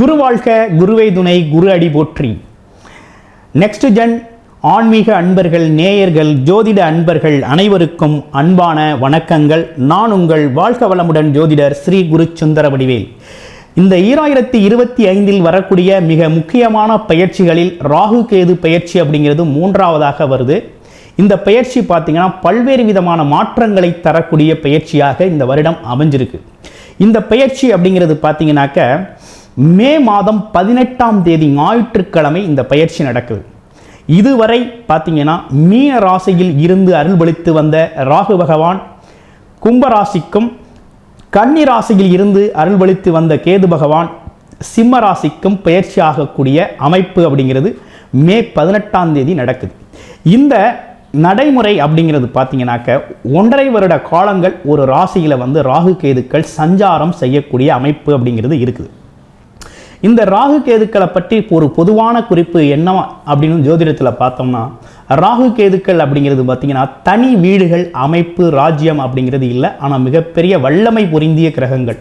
குரு வாழ்க குருவை துணை குரு அடி போற்றி. நெக்ஸ்ட் ஜென் ஆன்மீக அன்பர்கள் நேயர்கள் ஜோதிட அன்பர்கள் அனைவருக்கும் அன்பான வணக்கங்கள். நான் உங்கள் வாழ்க வளமுடன் ஜோதிடர் ஸ்ரீ குரு சுந்தர வடிவேல். இந்த ஈராயிரத்தி இருபத்தி ஐந்தில் வரக்கூடிய மிக முக்கியமான பயிற்சிகளில் ராகு கேது பயிற்சி அப்படிங்கிறது மூன்றாவதாக வருது. இந்த பயிற்சி பார்த்தீங்கன்னா பல்வேறு விதமான மாற்றங்களை தரக்கூடிய பயிற்சியாக இந்த வருடம் அமைஞ்சிருக்கு. இந்த பயிற்சி அப்படிங்கிறது பார்த்தீங்கன்னாக்க மே மாதம் பதினெட்டாம் தேதி ஞாயிற்றுக்கிழமை இந்த பயிற்சி நடக்குது. இதுவரை பார்த்தீங்கன்னா மீன ராசியில் இருந்து அருள்பளித்து வந்த ராகு பகவான் கும்பராசிக்கும் கன்னி ராசியில் இருந்து அருள்பளித்து வந்த கேது பகவான் சிம்ம ராசிக்கும் பயிற்சி ஆகக்கூடிய அமைப்பு அப்படிங்கிறது மே பதினெட்டாம் தேதி நடக்குது. இந்த நடைமுறை அப்படிங்கிறது பார்த்தீங்கன்னாக்க ஒன்றரை வருட காலங்கள் ஒரு ராசியில் வந்து ராகு கேதுக்கள் சஞ்சாரம் செய்யக்கூடிய அமைப்பு அப்படிங்கிறது இருக்குது. இந்த ராகு கேதுக்களை பற்றி ஒரு பொதுவான குறிப்பு என்ன அப்படின்னு ஜோதிடத்தில் பார்த்தோம்னா ராகு கேதுக்கள் அப்படிங்கிறது பார்த்திங்கன்னா தனி வீடுகள் அமைப்பு ராஜ்யம் அப்படிங்கிறது இல்லை. ஆனால் மிகப்பெரிய வல்லமை பொருந்திய கிரகங்கள்.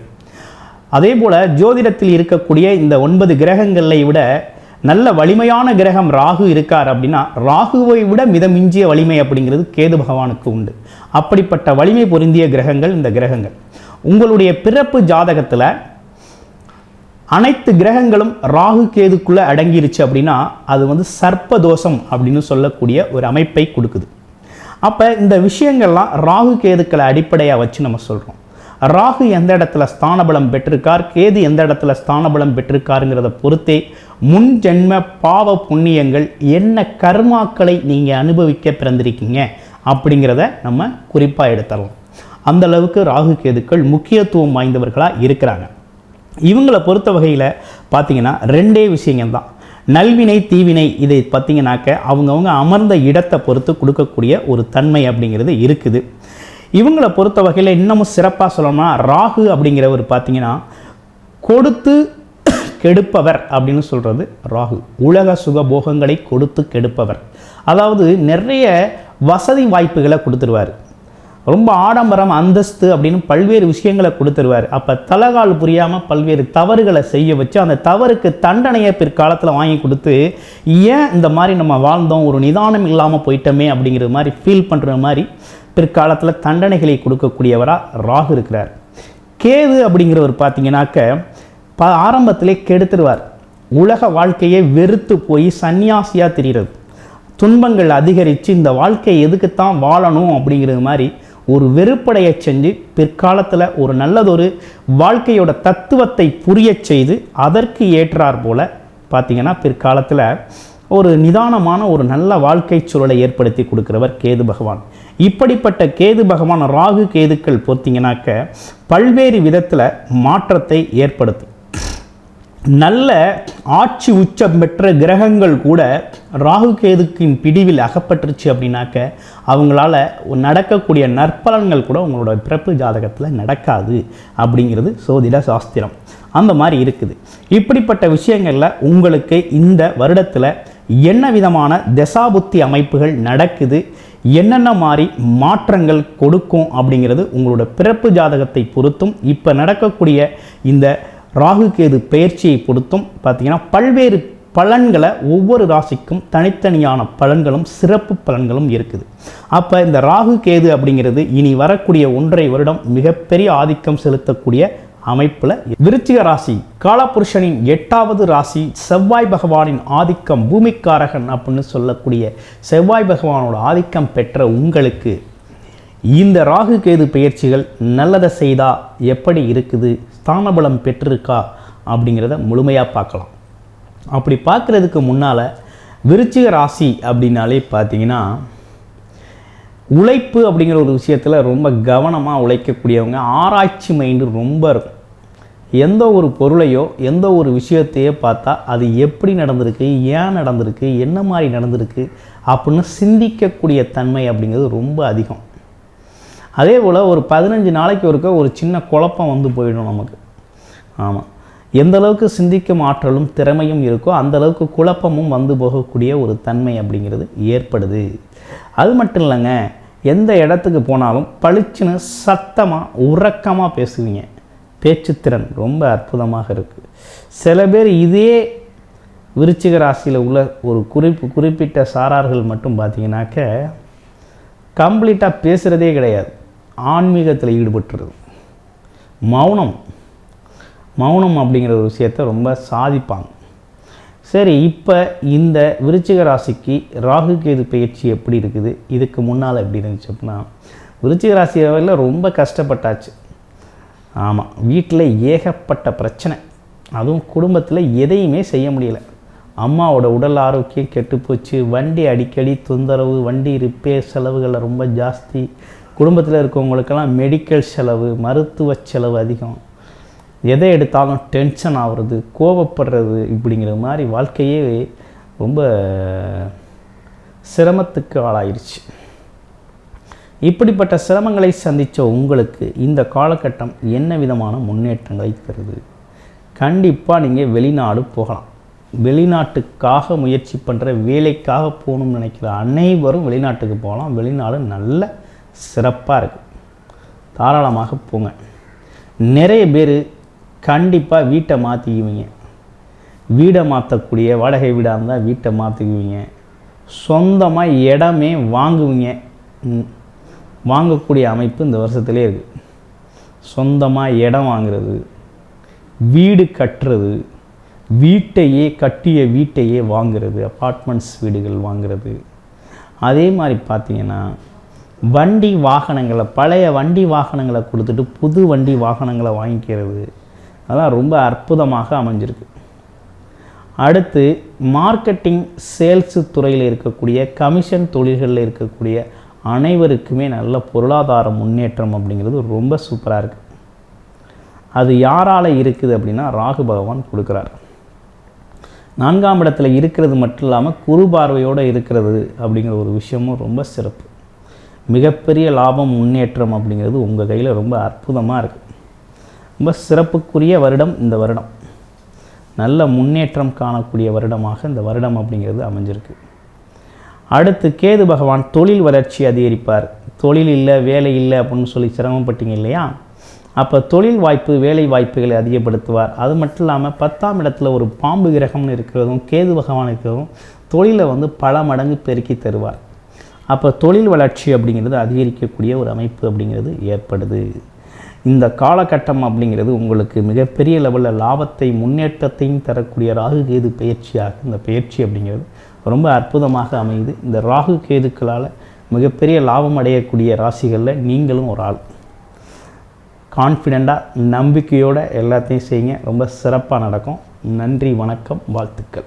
அதே போல் ஜோதிடத்தில் இருக்கக்கூடிய இந்த ஒன்பது கிரகங்களை விட நல்ல வலிமையான கிரகம் ராகு இருக்கார் அப்படின்னா ராகுவை விட மிதமிஞ்சிய வலிமை அப்படிங்கிறது கேது பகவானுக்கு உண்டு. அப்படிப்பட்ட வலிமை பொருந்திய கிரகங்கள் இந்த கிரகங்கள். உங்களுடைய பிறப்பு ஜாதகத்தில் அனைத்து கிரகங்களும் ராகு கேதுக்குள்ளே அடங்கிருச்சு அப்படின்னா அது வந்து சர்ப்பதோஷம் அப்படின்னு சொல்லக்கூடிய ஒரு அமைப்பை கொடுக்குது. அப்போ இந்த விஷயங்கள்லாம் ராகு கேதுக்களை அடிப்படையாக வச்சு நம்ம சொல்கிறோம் ராகு எந்த இடத்துல ஸ்தானபலம் பெற்றிருக்கார் கேது எந்த இடத்துல ஸ்தானபலம் பெற்றிருக்காருங்கிறத பொறுத்தே முன் ஜென்ம பாவ புண்ணியங்கள் என்ன கர்மாக்களை நீங்கள் அனுபவிக்க பிறந்திருக்கீங்க அப்படிங்கிறத நம்ம குறிப்பாக எடுத்துடலாம். அந்த அளவுக்கு ராகு கேதுக்கள் முக்கியத்துவம் வாய்ந்தவர்களாக இருக்கிறாங்க. இவங்களை பொறுத்த வகையில் பார்த்தீங்கன்னா ரெண்டே விஷயங்கள் தான். நல்வினை தீவினை இதை பார்த்தீங்கன்னாக்க அவங்கவுங்க அமர்ந்த இடத்தை பொறுத்து கொடுக்கக்கூடிய ஒரு தன்மை அப்படிங்கிறது இருக்குது. இவங்களை பொறுத்த வகையில் இன்னமும் சிறப்பாக சொல்லணும்னா ராகு அப்படிங்கிறவர் பார்த்தீங்கன்னா கொடுத்து கெடுப்பவர் அப்படின்னு சொல்கிறது ராகு. உலக சுகபோகங்களை கொடுத்து கெடுப்பவர். அதாவது நிறைய வசதி வாய்ப்புகளை கொடுத்துருவார். ரொம்ப ஆடம்பரம் அந்தஸ்து அப்படின்னு பல்வேறு விஷயங்களை கொடுத்துருவார். அப்போ தலகால் புரியாமல் பல்வேறு தவறுகளை செய்ய வச்சு அந்த தவறுக்கு தண்டனையை பிற்காலத்தில் வாங்கி கொடுத்து ஏன் இந்த மாதிரி நம்ம வாழ்ந்தோம்? ஒரு நிதானம் இல்லாமல் போயிட்டோமே? அப்படிங்கிற மாதிரி ஃபீல் பண்ணுற மாதிரி பிற்காலத்தில் தண்டனைகளை கொடுக்கக்கூடியவராக ராகு இருக்கிறார். கேது அப்படிங்கிறவர் பார்த்தீங்கன்னாக்க ப ஆரம்பத்திலே கெடுத்துருவார். உலக வாழ்க்கையை வெறுத்து போய் சன்னியாசியாக தெரிகிறது துன்பங்கள் அதிகரித்து இந்த வாழ்க்கையை எதுக்குத்தான் வாழணும் அப்படிங்கிறது மாதிரி ஒரு வெறுப்படைய செஞ்சு பிற்காலத்தில் ஒரு நல்லதொரு வாழ்க்கையோட தத்துவத்தை புரியச் செய்து அதற்கு ஏற்றார் போல பார்த்தீங்கன்னா பிற்காலத்தில் ஒரு நிதானமான ஒரு நல்ல வாழ்க்கை சூழலை ஏற்படுத்தி கொடுக்குறவர் கேது பகவான். இப்படிப்பட்ட கேது பகவான் ராகு கேதுக்கள் பொறுத்தீங்கன்னாக்க பல்வேறு விதத்தில் மாற்றத்தை ஏற்படுத்தும். நல்ல ஆட்சி உச்சம் பெற்ற கிரகங்கள் கூட ராகு கேதுக்கின் பிடிவில் அகப்பட்டுருச்சு அப்படின்னாக்க அவங்களால நடக்கக்கூடிய நற்பலன்கள் கூட உங்களோட பிறப்பு ஜாதகத்தில் நடக்காது அப்படிங்கிறது சோதிட சாஸ்திரம். அந்த மாதிரி இருக்குது. இப்படிப்பட்ட விஷயங்களில் உங்களுக்கு இந்த வருடத்தில் என்ன விதமான தசாபுத்தி அமைப்புகள் நடக்குது? என்னென்ன மாதிரி மாற்றங்கள் கொடுக்கும் அப்படிங்கிறது உங்களோட பிறப்பு ஜாதகத்தை பொறுத்தும் இப்போ நடக்கக்கூடிய இந்த ராகு கேது பயிற்சியை பொறுத்தும் பார்த்திங்கன்னா பல்வேறு பலன்களை ஒவ்வொரு ராசிக்கும் தனித்தனியான பலன்களும் சிறப்பு பலன்களும் இருக்குது. அப்போ இந்த ராகு கேது அப்படிங்கிறது இனி வரக்கூடிய ஒன்றரை வருடம் மிகப்பெரிய ஆதிக்கம் செலுத்தக்கூடிய அமைப்பில் விருச்சிக ராசி காலபுருஷனின் எட்டாவது ராசி செவ்வாய் பகவானின் ஆதிக்கம் பூமிக்காரகன் அப்படின்னு சொல்லக்கூடிய செவ்வாய் பகவானோட ஆதிக்கம் பெற்ற உங்களுக்கு இந்த ராகு கேது பயிற்சிகள் நல்லதை செய்தா எப்படி இருக்குது ஸ்தானபலம் பெற்றிருக்கா அப்படிங்கிறத முழுமையாக பார்க்கலாம். அப்படி பார்க்குறதுக்கு முன்னால் விருச்சிக ராசி அப்படின்னாலே பார்த்தீங்கன்னா உழைப்பு அப்படிங்கிற ஒரு விஷயத்தில் ரொம்ப கவனமாக உழைக்கக்கூடியவங்க ஆராய்ச்சி மைண்டு ரொம்ப இருக்கும். எந்த ஒரு பொருளையோ எந்த ஒரு விஷயத்தையோ பார்த்தா அது எப்படி நடந்திருக்கு ஏன் நடந்திருக்கு என்ன மாதிரி நடந்திருக்கு அப்படின்னு சிந்திக்கக்கூடிய தன்மை அப்படிங்கிறது ரொம்ப அதிகம். அதே போல் ஒரு பதினஞ்சு நாளைக்கு ஒருக்க ஒரு சின்ன குழப்பம் வந்து போயிடும் நமக்கு. ஆமாம் எந்த அளவுக்கு சிந்திக்கும் ஆற்றலும் திறமையும் இருக்கோ அந்த அளவுக்கு குழப்பமும் வந்து போகக்கூடிய ஒரு தன்மை அப்படிங்கிறது ஏற்படுது. அது மட்டும் இல்லைங்க எந்த இடத்துக்கு போனாலும் பளிச்சுன்னு சத்தமாக உறக்கமாக பேசுவீங்க. பேச்சுத்திறன் ரொம்ப அற்புதமாக இருக்குது சில பேர் இதே விருச்சிக ராசியில் உள்ள ஒரு குறிப்பு குறிப்பிட்ட சாரார்கள் மட்டும் பார்த்தீங்கன்னாக்க கம்ப்ளீட்டாக பேசுகிறதே கிடையாது. ஆன்மீகத்தில் ஈடுபட்டுறது மௌனம் மௌனம் அப்படிங்கிற ஒரு விஷயத்தை ரொம்ப சாதிப்பாங்க. சரி இப்போ இந்த விருச்சிக ராசிக்கு ராகு கேது பயிற்சி எப்படி இருக்குது? இதுக்கு முன்னால் எப்படி இருந்துச்சு அப்படின்னா விருச்சிக ராசி ரொம்ப கஷ்டப்பட்டாச்சு. ஆமாம் வீட்டில் ஏகப்பட்ட பிரச்சனை. அதுவும் குடும்பத்தில் எதையுமே செய்ய முடியல. அம்மாவோட உடல் ஆரோக்கியம் கெட்டுப்போச்சு வண்டி அடிக்கடி தொந்தரவு வண்டி ரிப்பேர் செலவுகளை ரொம்ப ஜாஸ்தி. குடும்பத்தில் இருக்கவங்களுக்கெல்லாம் மெடிக்கல் செலவு மருத்துவ செலவு அதிகம். எதை எடுத்தாலும் டென்ஷன் ஆகிறது கோபப்படுறது இப்படிங்கிற மாதிரி வாழ்க்கையே ரொம்ப சிரமத்துக்கு ஆளாயிருச்சு. இப்படிப்பட்ட சிரமங்களை சந்தித்த உங்களுக்கு இந்த காலகட்டம் என்ன விதமான முன்னேற்றங்களை தருது? கண்டிப்பாக நீங்கள் வெளிநாடு போகலாம். வெளிநாட்டுக்காக முயற்சி பண்ணுற வேலைக்காக போகணும்னு நினைக்கிற அனைவரும் வெளிநாட்டுக்கு போகலாம். வெளிநாடு நல்ல சிறப்பாக இருக்குது தாராளமாக போங்க. நிறைய பேர் கண்டிப்பாக வீட்டை மாற்றிக்குவீங்க வீடை மாற்றக்கூடிய வாடகை வீடாக இருந்தால் வீட்டை மாற்றிக்குவீங்க சொந்தமாக இடமே வாங்குவீங்க. வாங்கக்கூடிய அமைப்பு இந்த வருஷத்துலேயே இருக்குது சொந்தமாக இடம் வாங்குறது வீடு கட்டுறது வீட்டையே கட்டிய வீட்டையே வாங்குறது அப்பார்ட்மெண்ட்ஸ் வீடுகள் வாங்குறது. அதே மாதிரி பார்த்தீங்கன்னா வண்டி வாகனங்களை பழைய வண்டி வாகனங்களை கொடுத்துட்டு புது வண்டி வாகனங்களை வாங்கிக்கிறது. அதெல்லாம் ரொம்ப அற்புதமாக அமைஞ்சிருக்கு. அடுத்து மார்க்கெட்டிங் சேல்ஸு துறையில் இருக்கக்கூடிய கமிஷன் தொழில்களில் இருக்கக்கூடிய அனைவருக்குமே நல்ல பொருளாதார முன்னேற்றம் அப்படிங்கிறது ரொம்ப சூப்பராக இருக்குது அது யாரால் இருக்குது அப்படின்னா ராகு பகவான் கொடுக்குறார். நான்காம் இடத்துல இருக்கிறது மட்டும் இல்லாமல் குரு பார்வையோடு இருக்கிறது அப்படிங்கிற ஒரு விஷயமும் ரொம்ப சிறப்பு. மிகப்பெரிய லாபம் முன்னேற்றம் அப்படிங்கிறது உங்கள் கையில் ரொம்ப அற்புதமாக இருக்குது ரொம்ப சிறப்புக்குரிய வருடம் இந்த வருடம். நல்ல முன்னேற்றம் காணக்கூடிய வருடமாக இந்த வருடம் அப்படிங்கிறது அமைஞ்சிருக்கு. அடுத்து கேது பகவான் தொழில் வளர்ச்சி அதிகரிப்பார். தொழில் இல்லை வேலை இல்லை அப்படின்னு சொல்லி சிரமப்பட்டீங்க இல்லையா? அப்போ தொழில் வாய்ப்பு வேலை வாய்ப்புகளை அதிகப்படுத்துவார். அது மட்டும் இல்லாமல் பத்தாம் இடத்துல ஒரு பாம்பு கிரகம்னு இருக்கிறதும் கேது பகவான் இருக்கிறதும் தொழிலை வந்து பல மடங்கு பெருக்கி தருவார். அப்போ தொழில் வளர்ச்சி அப்படிங்கிறது அதிகரிக்கக்கூடிய ஒரு அமைப்பு அப்படிங்கிறது ஏற்படுது. இந்த காலகட்டம் அப்படிங்கிறது உங்களுக்கு மிகப்பெரிய லெவலில் லாபத்தை முன்னேற்றத்தையும் தரக்கூடிய ராகு கேது பயிற்சியாக இந்த பயிற்சி அப்படிங்கிறது ரொம்ப அற்புதமாக அமையுது. இந்த ராகு கேதுக்களால் மிகப்பெரிய லாபம் அடையக்கூடிய ராசிகளில் நீங்களும் ஒரு ஆள். கான்ஃபிடெண்ட்டாக நம்பிக்கையோடு எல்லாத்தையும் செய்யுங்க. ரொம்ப சிறப்பாக நடக்கும். நன்றி வணக்கம் வாழ்த்துக்கள்.